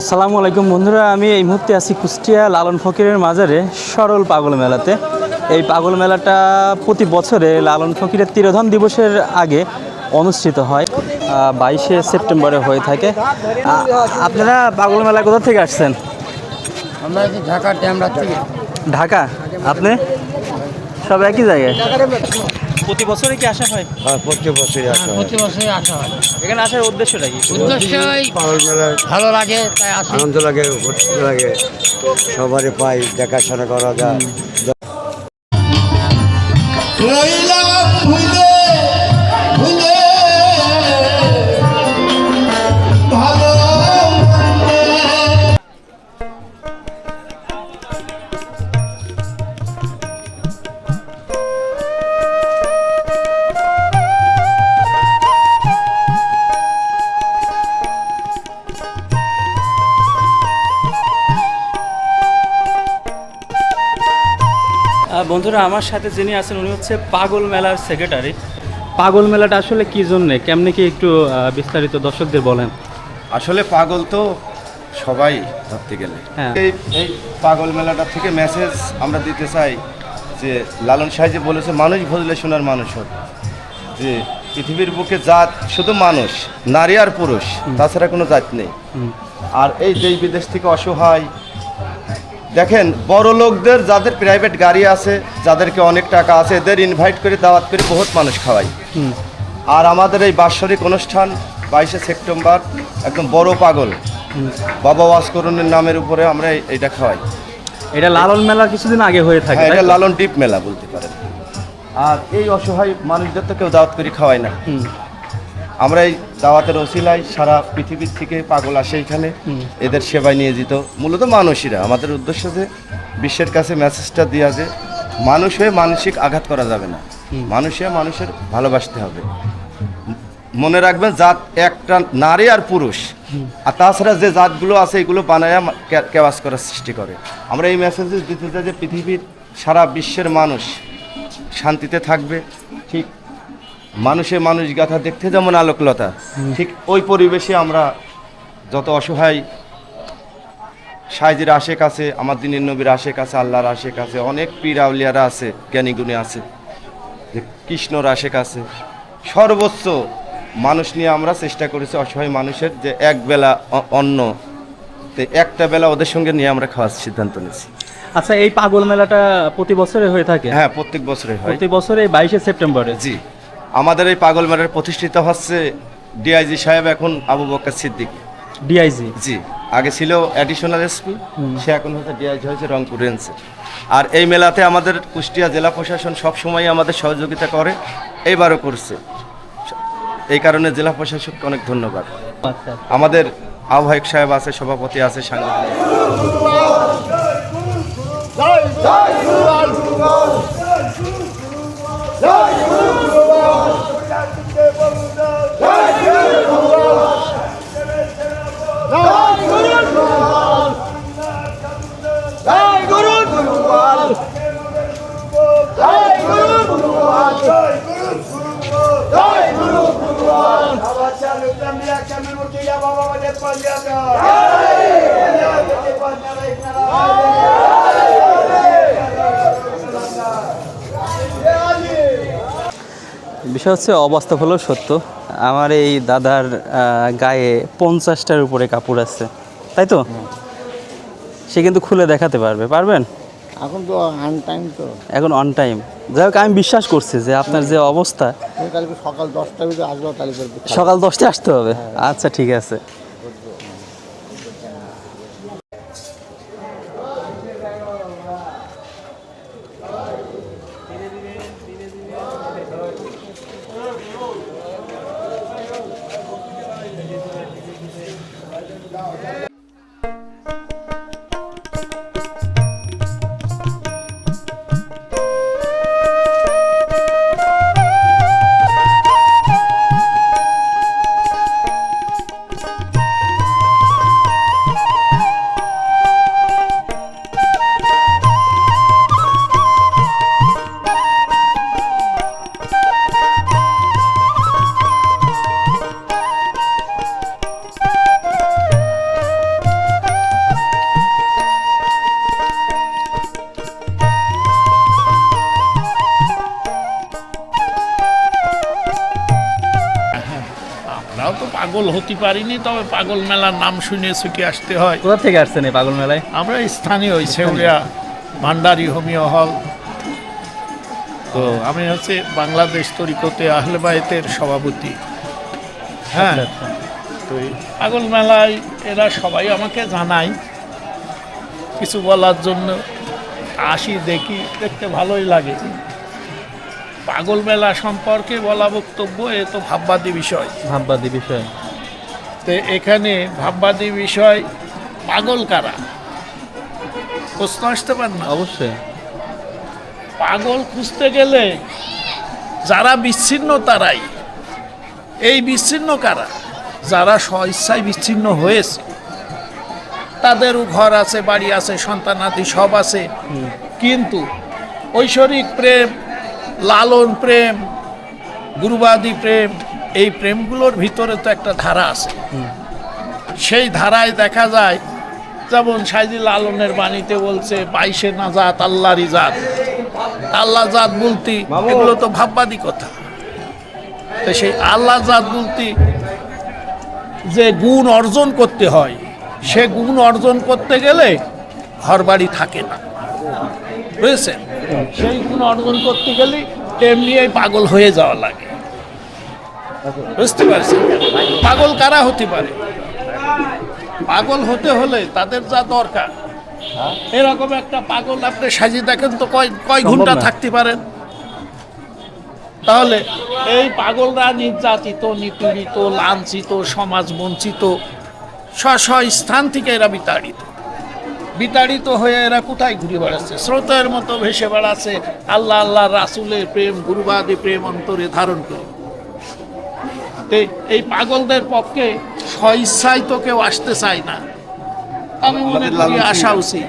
আসসালামু আলাইকুম বন্ধুরা আমি এই মুহূর্তে আছি কুষ্টিয়া লালন ফকিরের মাজারে সরল পাগল মেলাতে। এই পাগল মেলাটা প্রতি বছরে লালন ফকিরের তিরোধন দিবসের আগে অনুষ্ঠিত হয় বাইশে সেপ্টেম্বরে হয়ে থাকে। আপনারা পাগল মেলা কোথা থেকে আসছেন? আমরা আছি ড্যামরা থেকে ঢাকা? আপনি? সব একই জায়গায়? প্রতি বছরে কি আসা হয়? হ্যাঁ প্রতি বছরই আসা হয় প্রতি বছরই আসা হয়। এখানে আসার উদ্দেশ্যটা কি? মেলার ভালো লাগে তাই আসি। আনন্দ লাগে ভর্তি লাগে। সবারই পাই দেখাশোনা করা যায়। বন্ধুরা আমার সাথে যিনি আছেন উনি হচ্ছে পাগল মেলার সেক্রেটারি পাগল মেলাটা আসলে কি জন্যে? কেমনি কি একটু বিস্তারিত দর্শকদের বলেন। আসলে পাগল তো সবাই ধরতে গেলে। হ্যাঁ। এই এই পাগল মেলাটা থেকে মেসেজ আমরা দিতে চাই যে লালন সাহেব যে বলেছে মানুষ ভজলে শোনার মানুষ হোক যে পৃথিবীর বুকে জাত শুধু মানুষ নারী আর পুরুষ তাছাড়া কোনো জাত নেই। আর এই দেশ বিদেশ থেকে অসহায় দেখেন বড় লোকদের যাদের প্রাইভেট গাড়ি আছে যাদেরকে অনেক টাকা আছে এদের ইনভাইট করে দাওয়াত করে বহুত মানুষ খাওয়াই। আর আমাদের এই বাৎসরিক অনুষ্ঠান বাইশে সেপ্টেম্বর একদম বড় পাগল। বাবা ওয়াসকরণের নামের উপরে আমরা এটা খাওয়াই। এটা লালন মেলা কিছুদিন আগে হয়ে থাকে হ্যাঁ এটা লালন ডিপ মেলা বলতে পারেন। আর এই অসহায় মানুষদের তো কেউ দাওয়াত করে খাওয়ায় না। আমরা এই দাওয়াতের ওসিলায় সারা পৃথিবীর থেকে পাগল আসে এখানে এদের সেবায় নিয়ে যেত। মূলত মানুষেরা। আমাদের উদ্দেশ্য যে বিশ্বের কাছে মেসেজটা দেওয়া যে মানুষ হয়ে মানসিক আঘাত করা যাবে না। মানুষ হয়ে মানুষের ভালোবাসতে হবে। মনে রাখবেন জাত একটা নারী আর পুরুষ। আর তাছাড়া যে জাতগুলো আছে এগুলো বানায় কেওয়াজ করার সৃষ্টি করে। আমরা এই মেসেজ দিতে চাই যে পৃথিবীর সারা বিশ্বের মানুষ শান্তিতে থাকবে ঠিক মানুষে মানুষ গাথা দেখতে যেমন আলোকলতা ঠিক ওই পরিবেশে আমরা যত অসহায় সাইজের আশেক আছে আমার দিনের নবীর আশেক আছে আল্লাহর আশেক আছে অনেক পীর আউলিয়ারা আছে জ্ঞানীগুণী আছে যে কৃষ্ণর আশেক আছে। সর্বোচ্চ মানুষ নিয়ে আমরা চেষ্টা করেছি অসহায় মানুষের যে এক বেলা অন্ন তো একটা বেলা ওদের সঙ্গে নিয়ে আমরা খাওয়ার সিদ্ধান্ত নিয়েছি। আচ্ছা এই পাগল মেলাটা প্রতি বছরে হয়ে থাকে? হ্যাঁ প্রত্যেক বছরে হয়। প্রতি বছরে বাইশে সেপ্টেম্বরে? জি। আমাদের এই পাগল মেলার প্রতিষ্ঠিত হচ্ছে ডিআইজি সাহেব এখন আবু বক্কর সিদ্দিক ডিআইজি জি আগে ছিল অ্যাডিশনাল এসপি সে এখন হচ্ছে ডিআইজি হয়েছে রংপুর রেঞ্জে আর এই মেলাতে আমাদের কুষ্টিয়া জেলা প্রশাসন সব সময় আমাদের সহযোগিতা করে এইবারও করছে এই কারণে জেলা প্রশাসককে অনেক ধন্যবাদ আচ্ছা আমাদের আহ্বায়ক সাহেব আছে সভাপতি আছে Hey! বিষয় হচ্ছে অবাস্তব হলো সত্য। আমার এই দাদার গায়ে পঞ্চাশটার উপরে কাপড় আছে তাই তো? সে কিন্তু খুলে দেখাতে পারবে পারবেন? এখন তো অন টাইম তো। এখন অন টাইম যাই হোক আমি বিশ্বাস করছি যে আপনার যে অবস্থা সকাল দশটা আসব সকাল দশটায় আসতে হবে। আচ্ছা ঠিক আছে। পাগল হতে পারিনি তবে পাগল মেলার নাম শুনে সুখে আসতে হয়। কোথা থেকে আসছেন এই পাগল মেলায়? আমরা স্থানীয় সেউরিয়া ভান্ডারি হোমিও হল। তো আমি হচ্ছে বাংলাদেশ তরিকতে আহলেবায়েতের সভাপতি। হ্যাঁ আচ্ছা, তো পাগল মেলায় এরা সবাই আমাকে জানায়। কিছু বলার জন্য আসি দেখি দেখতে ভালোই লাগে। পাগল মেলা সম্পর্কে বলা বক্তব্য এ তো ভাববাদী বিষয়। ভাববাদী বিষয়। তো এখানে ভাববাদী বিষয় পাগল কারা? প্রশ্ন আসতে পার না। অবশ্যই। পাগল খুঁজতে গেলে যারা বিচ্ছিন্ন তারাই। এই বিচ্ছিন্ন কারা? যারা স্বইচ্ছায় বিচ্ছিন্ন হয়েছে। তাদেরও ঘর আছে বাড়ি আছে সন্তানাদি সব আছে। কিন্তু ঐশ্বরিক প্রেম লালন প্রেম গুরুবাদী প্রেম এই প্রেমগুলোর ভিতরে তো একটা ধারা আছে। সেই ধারায় দেখা যায় যেমন সাইদি লালনের বাণীতে বলছে বাইশে না জাত আল্লাহরই জাত। আল্লাহ জাত বলতি এগুলো তো ভাববাদী কথা। তো সেই আল্লাহ জাত বলতি যে গুণ অর্জন করতে হয় সে গুণ অর্জন করতে গেলে ঘর বাড়ি থাকে না। বুঝেছেন? সেই গুণ অর্জন করতে গেলে তেমনি এই পাগল হয়ে যাওয়া লাগে। বুঝতে পারছেন পাগল কারা হতে পারে? পাগল হতে হলে তাদের যা দরকার। এরকম একটা পাগল আপনি সাজিয়ে দেখেন তো কয় কয় ঘণ্টা থাকতে পারেন তাহলে এই পাগলরা নির্যাতিত নিপীড়িত লাঞ্ছিত সমাজ বঞ্চিত স্ব স্থান থেকে এরা বিতাড়িত। বিতাড়িত হয়ে এরা কোথায় ঘুরে বেড়াচ্ছে? স্রোতের মতো ভেসে বেড়াচ্ছে। আল্লাহ আল্লাহ রাসুলের প্রেম গুরুবাদী প্রেম অন্তরে ধারণ করে। তো এই পাগলদের পক্ষে সহিসাই তো কেউ আসতে চায় না। আমি মনে করি আসা উচিত।